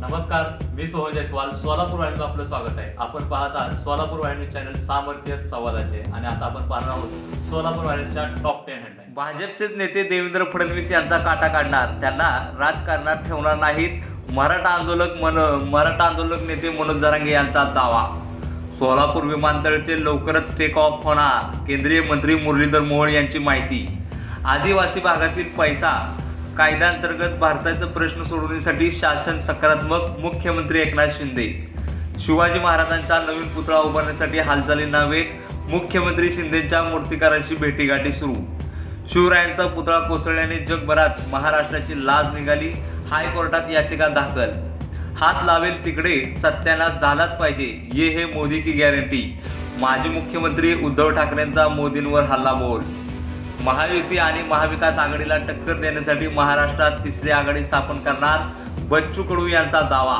नमस्कार मी सोहन जयस्वाल. सोलापूर वाहिनीचं आपलं स्वागत आहे. आपण पाहत आहात सोलापूर वाहिनी चॅनल सामर्थ्य संवादाचे. आणि आता आपण पाहणार आहोत सोलापूर वाहिनीच्या टॉप टेन हेडलाईन भाजपचेच नेते देवेंद्र फडणवीस यांचा काटा काढणार. त्यांना राजकारणात ठेवणार नाहीत. मराठा आंदोलक मन मराठा आंदोलक नेते मनोज जरांगे यांचा दावा. सोलापूर विमानतळचे लवकरच टेक ऑफ होणार. केंद्रीय मंत्री मुरलीधर मोहोळ यांची माहिती. आदिवासी भागातील पैसा कायद्याअंतर्गत भारताचा प्रश्न सोडवण्यासाठी शासन सकारात्मक मुख्यमंत्री एकनाथ शिंदे. शिवाजी महाराजांचा नवीन पुतळा उभारण्यासाठी हालचालींना वेग मुख्यमंत्री शिंदेच्या मूर्तिकारांशी भेटीगाठी सुरू. शिवरायांचा पुतळा कोसळल्याने जगभरात महाराष्ट्राची लाज निघाली हायकोर्टात याचिका दाखल. हात लावेल तिकडे सत्यानाश झालाच पाहिजे ये हे मोदी की गॅरंटी माजी मुख्यमंत्री उद्धव ठाकरेंचा मोदींवर हल्ला बोल महायुती आणि महाविकास आघाडीला टक्कर देण्यासाठी महाराष्ट्रात तिसरी आघाडी स्थापन करणार बच्चू कडू यांचा दावा.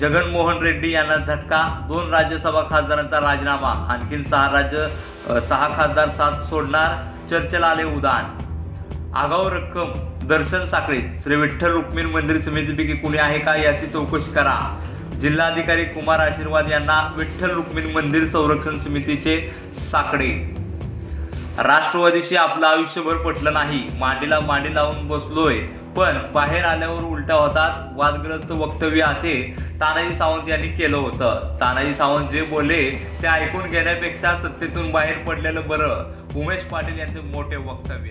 जगनमोहन रेड्डी यांना झटका दोन राज्यसभा खासदारांचा राजीनामा. आणखीन सहा राज्य सहा खासदार साथ सोडणार चर्चेला आले उदाहरण आगाऊ रक्कम दर्शन साखळी. श्री विठ्ठल रुक्मिण मंदिर समितीपैकी कुणी आहे का याची चौकशी करा. जिल्हाधिकारी कुमार आशीर्वाद यांना विठ्ठल रुक्मिण मंदिर संरक्षण समितीचे साकडे राष्ट्रवादीशी आपलं आयुष्यभर पटलं नाही. मांडीला मांडी लावून बसलोय. पण बाहेर आल्यावर उलट्या होतात वादग्रस्त वक्तव्य असे तानाजी सावंत यांनी केलं होतं. तानाजी सावंत जे बोलले ते ऐकून घेण्यापेक्षा सत्तेतून बाहेर पडलेलं बरं. उमेश पाटील यांचे मोठे वक्तव्य.